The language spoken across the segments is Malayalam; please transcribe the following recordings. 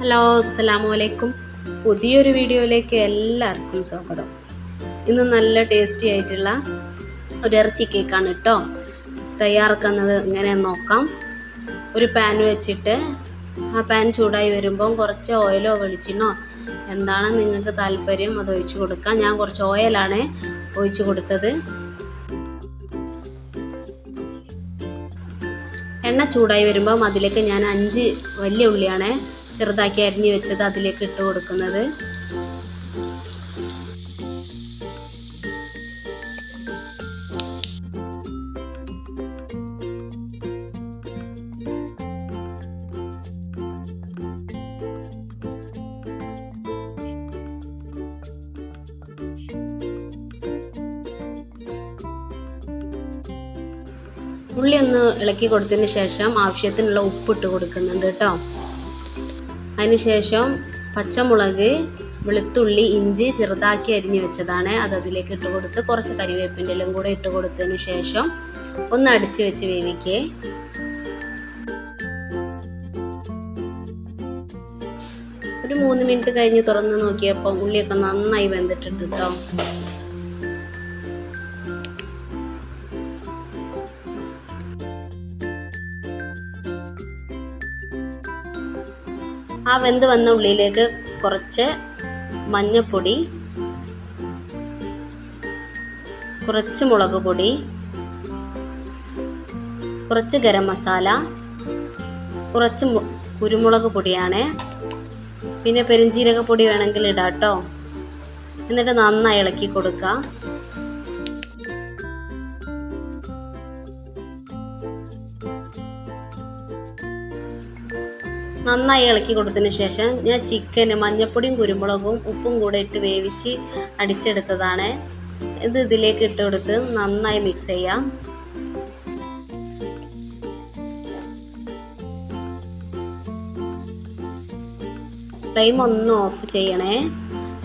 ഹലോ അസ്സലാമു അലൈക്കും പുതിയൊരു വീഡിയോയിലേക്ക് എല്ലാവർക്കും സ്വാഗതം. ഇന്ന് നല്ല ടേസ്റ്റി ആയിട്ടുള്ള ഒരു ഇറച്ചി കേക്കാണ് കേട്ടോ തയ്യാറാക്കുന്നത് ഇങ്ങനെ നോക്കാം. ഒരു പാൻ വെച്ചിട്ട് ആ പാൻ ചൂടായി വരുമ്പോൾ കുറച്ച് ഓയിലോ വെളിച്ചെണ്ണോ എന്താണ് നിങ്ങൾക്ക് താല്പര്യം അത് ഒഴിച്ചു കൊടുക്കാം. ഞാൻ കുറച്ച് ഓയിലാണ് ഒഴിച്ചു കൊടുത്തത്. എണ്ണ ചൂടായി വരുമ്പം അതിലേക്ക് ഞാൻ അഞ്ച് വലിയ ഉള്ളിയാണ് ചെറുതാക്കി അരിഞ്ഞു വെച്ചത് അതിലേക്ക് ഇട്ട് കൊടുക്കുന്നത്. ഉള്ളി ഒന്ന് ഇളക്കി കൊടുത്തതിന് ശേഷം ആവശ്യത്തിനുള്ള ഉപ്പിട്ട് കൊടുക്കുന്നുണ്ട് കേട്ടോ. അതിനുശേഷം പച്ചമുളക് വെളുത്തുള്ളി ഇഞ്ചി ചെറുതാക്കി അരിഞ്ഞു വെച്ചതാണ്. അത് അതിലേക്ക് ഇട്ട് കൊടുത്ത് കുറച്ച് കരിവേപ്പിന്റെ എല്ലാം കൂടെ ഇട്ട് കൊടുത്തതിന് ശേഷം ഒന്ന് അടിച്ചു വെച്ച് വേവിക്കേ. ഒരു മൂന്ന് മിനിറ്റ് കഴിഞ്ഞ് തുറന്ന് നോക്കിയപ്പോൾ ഉള്ളിയൊക്കെ നന്നായി വെന്തിട്ടുണ്ട് കേട്ടോ ആ വെന്ത് വന്ന ഉള്ളിയിലേക്ക് കുറച്ച് മഞ്ഞൾപ്പൊടി കുറച്ച് മുളക് പൊടി കുറച്ച് ഗരം മസാല കുറച്ച് കുരുമുളക് പൊടിയാണ്. പിന്നെ പെരുംജീരക പൊടി വേണമെങ്കിൽ ഇടാം കേട്ടോ എന്നിട്ട് നന്നായി ഇളക്കി കൊടുക്കുക. നന്നായി ഇളക്കി കൊടുത്തതിന് ശേഷം ഞാൻ ചിക്കന് മഞ്ഞപ്പൊടിയും കുരുമുളകും ഉപ്പും കൂടെ ഇട്ട് വേവിച്ച് അടിച്ചെടുത്തതാണ്. ഇത് ഇതിലേക്ക് ഇട്ട് കൊടുത്ത് നന്നായി മിക്സ് ചെയ്യാം. ഫ്ലെയിം ഒന്ന് ഓഫ് ചെയ്യണേ.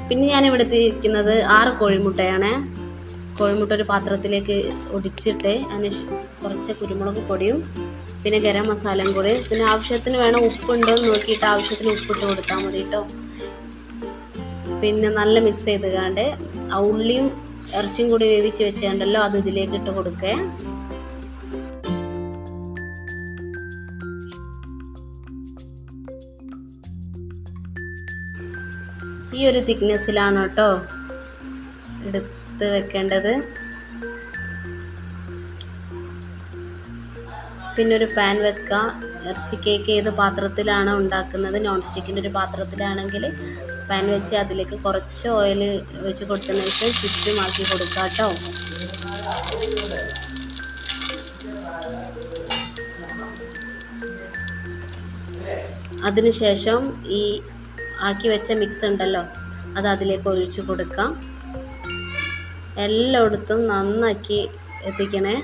പിന്നെ ഞാൻ ഇവിടെ ഇരിക്കുന്നത് ആറ് കോഴിമുട്ടയാണ്. കോഴിമുട്ട ഒരു പാത്രത്തിലേക്ക് ഒടിച്ചിട്ട് അതിന് കുറച്ച് കുരുമുളക് പൊടിയും പിന്നെ ഗരം മസാലയും കൂടി. പിന്നെ ആവശ്യത്തിന് വേണം ഉപ്പുണ്ടോ. എന്ന് നോക്കിയിട്ട് ആവശ്യത്തിന് ഉപ്പിട്ട് കൊടുത്താൽ മതി കേട്ടോ പിന്നെ നല്ല മിക്സ് ചെയ്ത് കാണ്ട് ആ ഉള്ളിയും ഇറച്ചിയും കൂടി വേവിച്ച് വെച്ചുണ്ടല്ലോ അത് ഇതിലേക്ക് ഇട്ട് കൊടുക്കുക ഈ ഒരു തിക്നെസ്സിലാണ് കേട്ടോ എടുത്ത് വെക്കേണ്ടത്. പിന്നെ ഒരു പാൻ വെക്കുക ഇറച്ചി കേക്ക് ഏത് പാത്രത്തിലാണ് ഉണ്ടാക്കുന്നത് നോൺ സ്റ്റിക്കിന്റെ ഒരു പാത്രത്തിലാണെങ്കിൽ പാൻ വെച്ച് അതിലേക്ക് കുറച്ച് ഓയിൽ വെച്ച് കൊടുത്തതിനേക്ക് ചുറ്റുമാക്കി കൊടുക്കുക കേട്ടോ അതിനുശേഷം ഈ ആക്കി വെച്ച മിക്സ് ഉണ്ടല്ലോ അത് അതിലേക്ക് ഒഴിച്ചു കൊടുക്കാം. എല്ലായിടത്തും നന്നാക്കി എത്തിക്കണേ.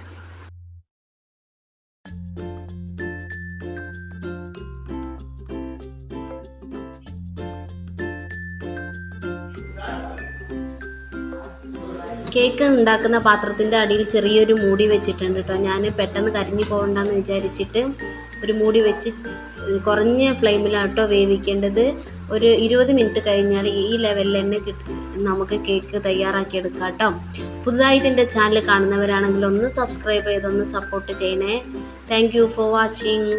കേക്ക് ഉണ്ടാക്കുന്ന പാത്രത്തിന്റെ അടിയിൽ ചെറിയൊരു മൂടി വെച്ചിട്ടുണ്ട് കേട്ടോ. ഞാൻ പെട്ടെന്ന് കരിഞ്ഞു പോകണ്ടെന്ന് വിചാരിച്ചിട്ട് ഒരു മൂടി വെച്ച് കുറഞ്ഞ ഫ്ലെയിമിലാട്ടോ വേവിക്കേണ്ടത്. ഒരു ഇരുപത് മിനിറ്റ് കഴിഞ്ഞാൽ ഈ ലെവലിൽ തന്നെ നമുക്ക് കേക്ക് തയ്യാറാക്കി എടുക്കാം കേട്ടോ. പുതുതായിട്ട് എന്റെ ചാനൽ കാണുന്നവരാണെങ്കിൽ ഒന്ന് സബ്സ്ക്രൈബ് ചെയ്തൊന്ന് സപ്പോർട്ട് ചെയ്യണേ. Thank for watching